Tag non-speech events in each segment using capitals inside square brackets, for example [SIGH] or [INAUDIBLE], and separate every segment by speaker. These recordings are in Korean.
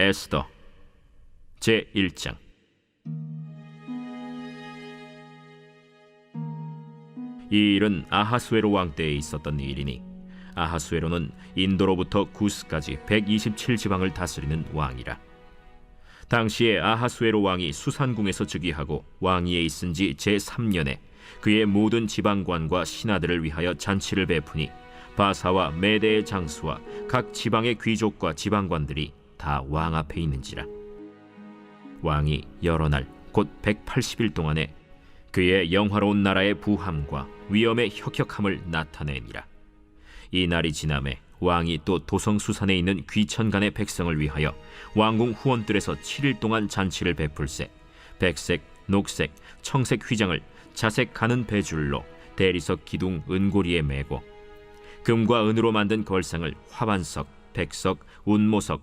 Speaker 1: 에스더 제 1장. 이 일은 아하수에로 왕 때에 있었던 일이니 아하수에로는 인도로부터 구스까지 127지방을 다스리는 왕이라. 당시에 아하수에로 왕이 수산궁에서 즉위하고 왕위에 있은 지 제3년에 그의 모든 지방관과 신하들을 위하여 잔치를 베푸니 바사와 메대의 장수와 각 지방의 귀족과 지방관들이 다 왕 앞에 있는지라. 왕이 여러 날 곧 180일 동안에 그의 영화로운 나라의 부함과 위엄의 혁혁함을 나타내니라. 이 날이 지남에 왕이 또 도성 수산에 있는 귀천간의 백성을 위하여 왕궁 후원들에서 7일 동안 잔치를 베풀세 백색, 녹색, 청색 휘장을 자색 가는 배줄로 대리석 기둥 은고리에 매고 금과 은으로 만든 걸상을 화반석, 백석, 운모석,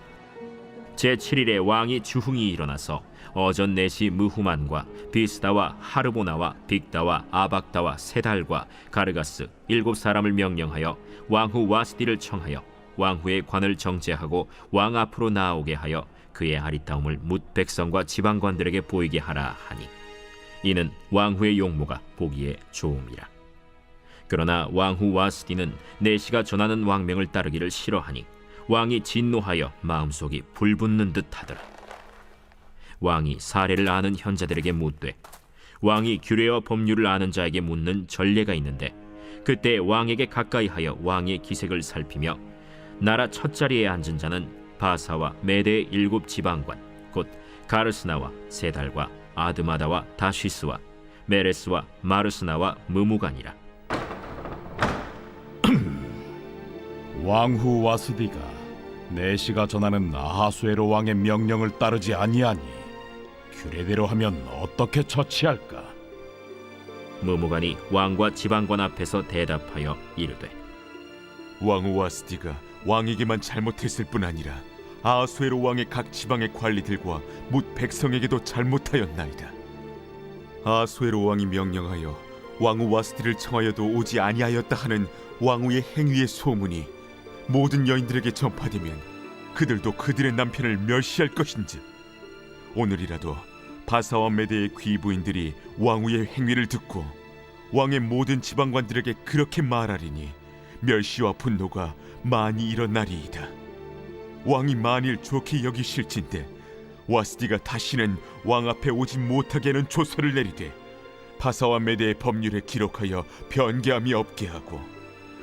Speaker 1: 제 7일에 왕이 주흥이 일어나서 어전 내시 무후만과 비스다와 하르보나와 빅다와 아박다와 세달과 가르가스 일곱 사람을 명령하여 왕후 와스디를 청하여 왕후의 관을 정제하고 왕 앞으로 나오게 하여 그의 아리따움을 뭇 백성과 지방관들에게 보이게 하라 하니 이는 왕후의 용모가 보기에 좋음이라. 그러나 왕후 와스디는 내시가 전하는 왕명을 따르기를 싫어하니 왕이 진노하여 마음속이 불붙는 듯하더라. 왕이 사례를 아는 현자들에게 묻되 왕이 규례와 법률을 아는 자에게 묻는 전례가 있는데 그때 왕에게 가까이하여 왕의 기색을 살피며 나라 첫 자리에 앉은 자는 바사와 메대의 일곱 지방관 곧 가르스나와 세달과 아드마다와 다시스와 메레스와 마르스나와 무무간이라. [CLEARS THROAT]
Speaker 2: 왕후 와스디가 내시가 전하는 아하수에로 왕의 명령을 따르지 아니하니 규례대로 하면 어떻게 처치할까?
Speaker 1: 무무간이 왕과 지방관 앞에서 대답하여 이르되
Speaker 3: 왕후 와 스디가 왕에게만 잘못했을 뿐 아니라 아수에로 왕의 각 지방의 관리들과 뭇 백성에게도 잘못하였나이다. 아수에로 왕이 명령하여 왕후 와스디를 청하여도 오지 아니하였다 하는 왕후의 행위의 소문이 모든 여인들에게 전파되면 그들도 그들의 남편을 멸시할 것인즉 오늘이라도 바사와 메대의 귀부인들이 왕후의 행위를 듣고 왕의 모든 지방관들에게 그렇게 말하리니 멸시와 분노가 많이 일어나리이다. 왕이 만일 좋게 여기실진데 와스디가 다시는 왕 앞에 오지 못하게 하는 조서를 내리되 바사와 메대의 법률에 기록하여 변개함이 없게 하고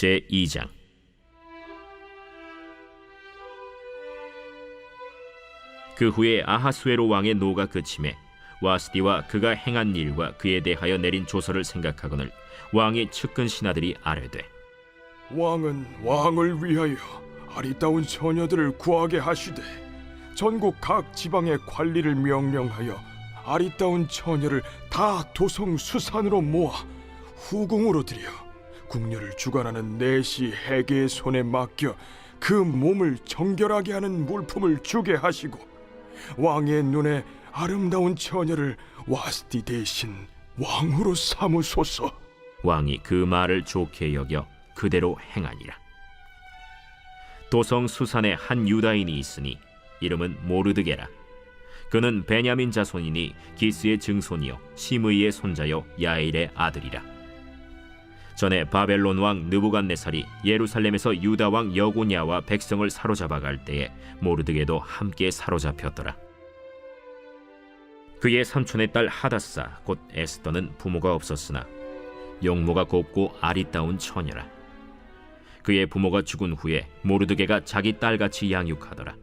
Speaker 1: 제 2장. 그 후에 아하수에로 왕의 노가 그침에 와스디와 그가 행한 일과 그에 대하여 내린 조서를 생각하거늘 왕의 측근 신하들이 아뢰되
Speaker 4: 왕은 왕을 위하여 아리따운 처녀들을 구하게 하시되 전국 각 지방의 관리를 명령하여 아리따운 처녀를 다 도성 수산으로 모아 후궁으로 들여 궁녀를 주관하는 내시 해계의 손에 맡겨 그 몸을 정결하게 하는 물품을 주게 하시고 왕의 눈에 아름다운 처녀를 와스디 대신 왕후로 삼으소서.
Speaker 1: 왕이 그 말을 좋게 여겨 그대로 행하니라. 도성 수산에 한 유다인이 있으니 이름은 모르드게라. 그는 베냐민 자손이니 기스의 증손이요 시므이의 손자요 야일의 아들이라. 전에 바벨론 왕 느부갓네살이 예루살렘에서 유다 왕 여고냐와 백성을 사로잡아 갈 때에 모르드게도 함께 사로잡혔더라. 그의 삼촌의 딸 하다사 곧 에스더는 부모가 없었으나 용모가 곱고 아리따운 처녀라. 그의 부모가 죽은 후에 모르드게가 자기 딸같이 양육하더라.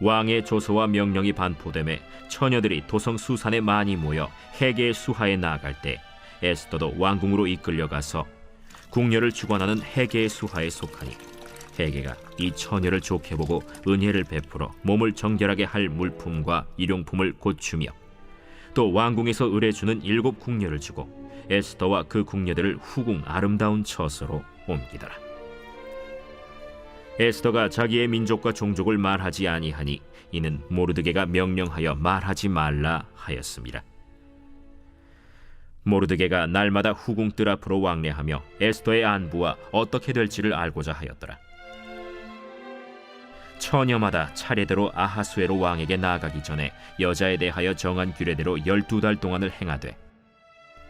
Speaker 1: 왕의 조서와 명령이 반포됨에 처녀들이 도성 수산에 많이 모여 해계의 수하에 나아갈 때 에스더도 왕궁으로 이끌려가서 궁녀를 주관하는 해계의 수하에 속하니 해계가 이 처녀를 좋게 보고 은혜를 베풀어 몸을 정결하게 할 물품과 일용품을 고추며 또 왕궁에서 의뢰주는 일곱 궁녀를 주고 에스더와 그 궁녀들을 후궁 아름다운 처소로 옮기더라. 에스더가 자기의 민족과 종족을 말하지 아니하니 이는 모르드게가 명령하여 말하지 말라 하였습니다. 모르드게가 날마다 후궁 뜰 앞으로 왕래하며 에스더의 안부와 어떻게 될지를 알고자 하였더라. 처녀마다 차례대로 아하수에로 왕에게 나아가기 전에 여자에 대하여 정한 규례대로 열두 달 동안을 행하되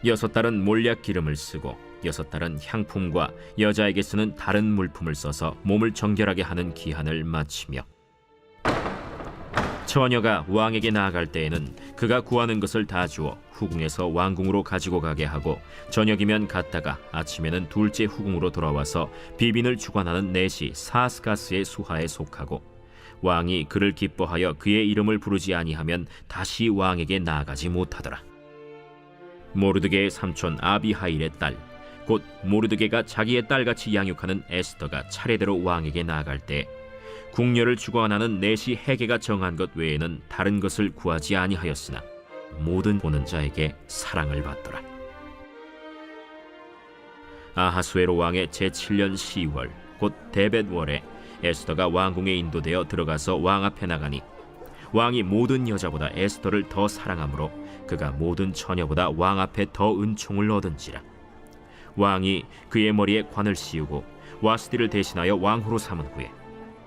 Speaker 1: 여섯 달은 몰약 기름을 쓰고 여섯 달은 향품과 여자에게 쓰는 다른 물품을 써서 몸을 정결하게 하는 기한을 마치며 처녀가 왕에게 나아갈 때에는 그가 구하는 것을 다 주어 후궁에서 왕궁으로 가지고 가게 하고 저녁이면 갔다가 아침에는 둘째 후궁으로 돌아와서 비빈을 주관하는 넷이 사스가스의 수하에 속하고 왕이 그를 기뻐하여 그의 이름을 부르지 아니하면 다시 왕에게 나아가지 못하더라. 모르드게의 삼촌 아비하일의 딸, 곧 모르드게가 자기의 딸같이 양육하는 에스더가 차례대로 왕에게 나아갈 때 궁녀를 주관하는 넷이 해계가 정한 것 외에는 다른 것을 구하지 아니하였으나 모든 보는 자에게 사랑을 받더라. 아하수에로 왕의 제7년 10월 곧 데벳월에 에스더가 왕궁에 인도되어 들어가서 왕 앞에 나가니 왕이 모든 여자보다 에스더를 더 사랑하므로 그가 모든 처녀보다 왕 앞에 더 은총을 얻은지라 왕이 그의 머리에 관을 씌우고 와스디를 대신하여 왕후로 삼은 후에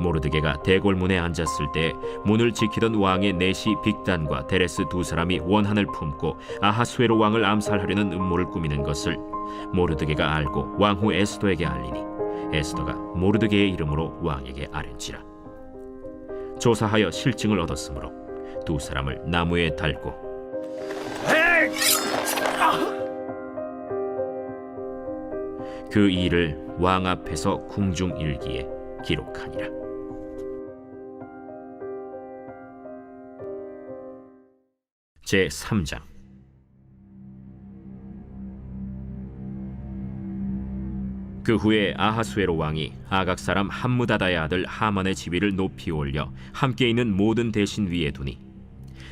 Speaker 1: 모르드게가 대궐문에 앉았을 때 문을 지키던 왕의 내시 빅단과 데레스 두 사람이 원한을 품고 아하수에로 왕을 암살하려는 음모를 꾸미는 것을 모르드게가 알고 왕후 에스더에게 알리니 에스더가 모르드게의 이름으로 왕에게 아뢰지라. 조사하여 실증을 얻었으므로 두 사람을 나무에 달고 그 일을 왕 앞에서 궁중 일기에 기록하니라. 제 3장 그 후에 아하수에로 왕이 아각 사람 함무다다의 아들 하만의 지위를 높이 올려 함께 있는 모든 대신 위에 두니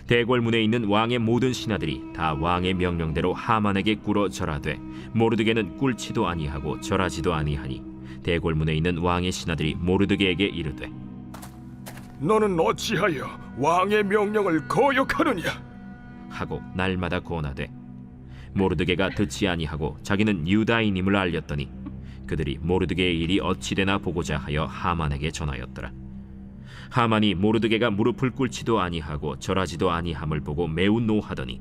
Speaker 1: 대궐문에 있는 왕의 모든 신하들이 다 왕의 명령대로 하만에게 꿇어 절하되 모르드게는 꿇지도 아니하고 절하지도 아니하니 대궐문에 있는 왕의 신하들이 모르드게에게 이르되
Speaker 4: 너는 어찌하여 왕의 명령을 거역하느냐?
Speaker 1: 하고 날마다 고나되 모르드게가 듣지 아니하고 자기는 유다인임을 알렸더니 그들이 모르드게의 일이 어찌되나 보고자 하여 하만에게 전하였더라. 하만이 모르드게가 무릎을 꿇지도 아니하고 절하지도 아니함을 보고 매우 노하더니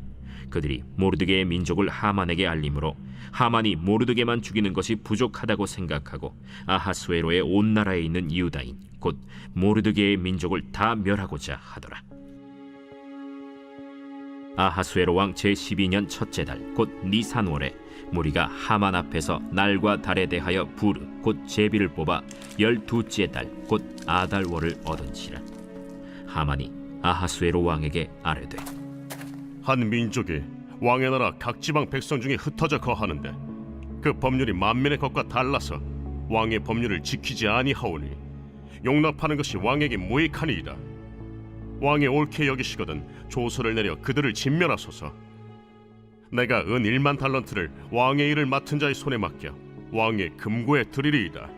Speaker 1: 그들이 모르드게의 민족을 하만에게 알림으로 하만이 모르드게만 죽이는 것이 부족하다고 생각하고 아하수에로의 온 나라에 있는 유다인 곧 모르드게의 민족을 다 멸하고자 하더라. 아하수에로 왕 제12년 첫째 달 곧 니산월에 무리가 하만 앞에서 날과 달에 대하여 부르 곧 제비를 뽑아 열두째 달 곧 아달월을 얻은지라 하만이 아하수에로 왕에게 아뢰되
Speaker 5: 한 민족이 왕의 나라 각 지방 백성 중에 흩어져 거하는데 그 법률이 만민의 것과 달라서 왕의 법률을 지키지 아니하오니 용납하는 것이 왕에게 무익하니이다. 왕이 옳게 여기시거든 조서를 내려 그들을 진멸하소서. 내가 은 1만 달란트를 왕의 일을 맡은 자의 손에 맡겨 왕의 금고에 드리리이다.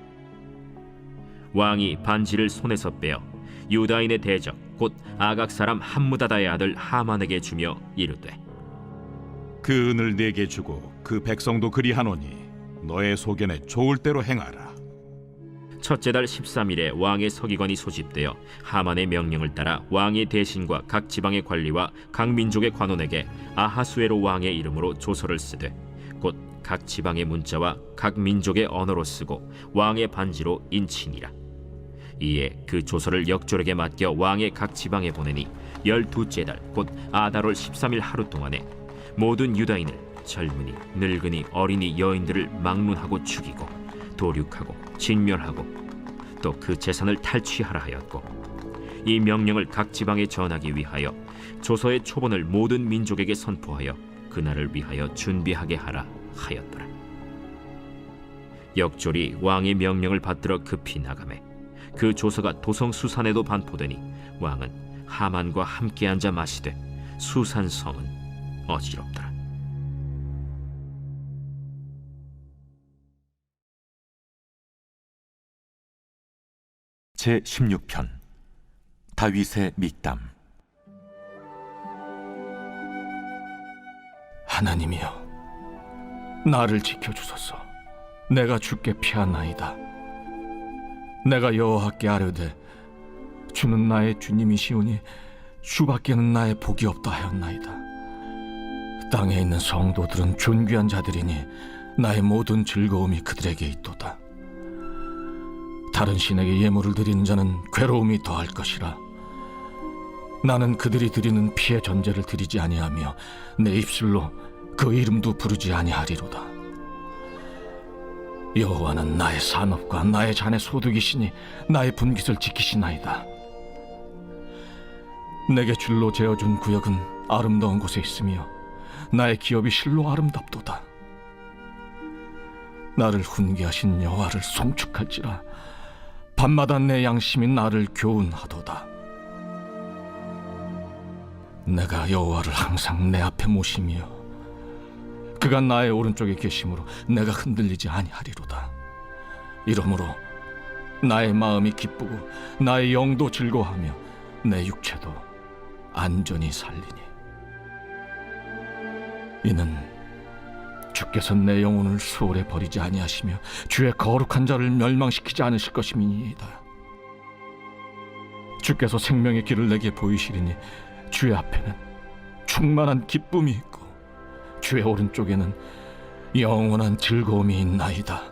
Speaker 1: 왕이 반지를 손에서 빼어 유다인의 대적 곧 아각 사람 함무다다의 아들 하만에게 주며 이르되
Speaker 2: 그 은을 내게 주고 그 백성도 그리하노니 너의 소견에 좋을 대로 행하라.
Speaker 1: 첫째 달 13일에 왕의 서기관이 소집되어 하만의 명령을 따라 왕의 대신과 각 지방의 관리와 각 민족의 관원에게 아하수에로 왕의 이름으로 조서를 쓰되 곧 각 지방의 문자와 각 민족의 언어로 쓰고 왕의 반지로 인치니라. 이에 그 조서를 역졸에게 맡겨 왕의 각 지방에 보내니 열두째 달 곧 아달월 13일 하루 동안에 모든 유다인을 젊은이 늙은이 어린이 여인들을 막론하고 죽이고 도륙하고 진멸하고 또 그 재산을 탈취하라 하였고 이 명령을 각 지방에 전하기 위하여 조서의 초본을 모든 민족에게 선포하여 그날을 위하여 준비하게 하라 하였더라. 역졸이 왕의 명령을 받들어 급히 나가매 그 조서가 도성 수산에도 반포되니 왕은 하만과 함께 앉아 마시되 수산 성은 어지럽더라
Speaker 3: 제 16편 다윗의 mik담.
Speaker 4: 하나님이여 나를 지켜주소서. 내가 주께 피하나이다. 내가 여호와께 아뢰되 주는 나의 주님이시오니 주밖에는 나의 복이 없다 하였나이다. 땅에 있는 성도들은 존귀한 자들이니 나의 모든 즐거움이 그들에게 있도다 다른 신에게 예물을 드리는 자는 괴로움이 더할 것이라 나는 그들이 드리는 피의 전제를 드리지 아니하며 내 입술로 그 이름도 부르지 아니하리로다. 여호와는 나의 산업과 나의 잔의 소득이시니 나의 분깃을 지키시나이다. 내게 줄로 재어준 구역은 아름다운 곳에 있으며 나의 기업이 실로 아름답도다. 나를 훈계하신 여호와를 송축할지라 밤마다 내 양심이 나를 교훈하도다. 내가 여호와를 항상 내 앞에 모시며 그가 나의 오른쪽에 계심으로 내가 흔들리지 아니하리로다. 이러므로 나의 마음이 기쁘고 나의 영도 즐거워하며 내 육체도 안전히 살리니 이는 주께서 내 영혼을 수월에 버리지 아니하시며 주의 거룩한 자를 멸망시키지 않으실 것임이니이다. 주께서 생명의 길을 내게 보이시리니 주의 앞에는 충만한 기쁨이 있고 주의 오른쪽에는 영원한 즐거움이 있나이다.